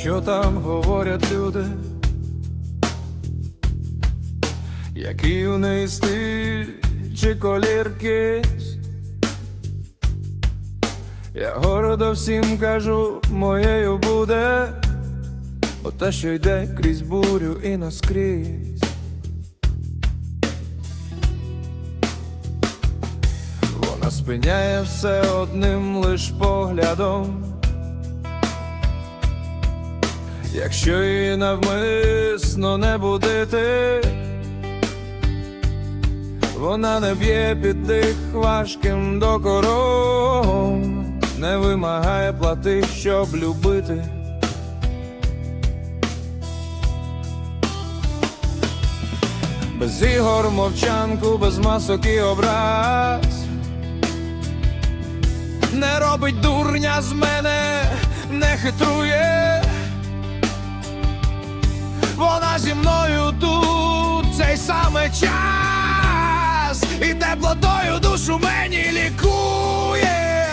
що там говорять люди, який у неї стиль чи колір кись. Я гордо всім кажу, моєю буде, ота, що йде крізь бурю і наскрізь. Вона спиняє все одним лиш поглядом. Якщо її навмисно не будити, вона не б'є під тих важким докором, не вимагає плати, щоб любити. Без ігор мовчанку, без масок і образ Не робить дурня з мене, не хитрує. Теплотою душу мені лікує.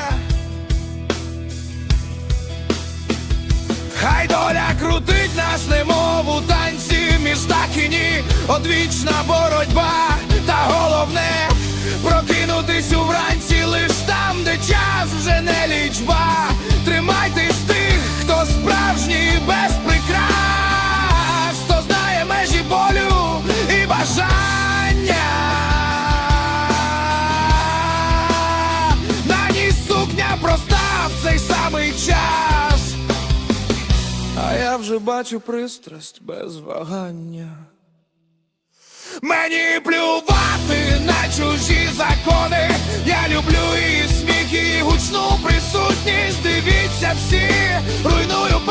Хай доля крутить нас, немов у танці між так і ні, одвічна боротьба, та головне вже бачу пристрасть без вагання. Мені плювати на чужі закони. Я люблю і сміх, і гучну присутність. Дивіться всі, руйную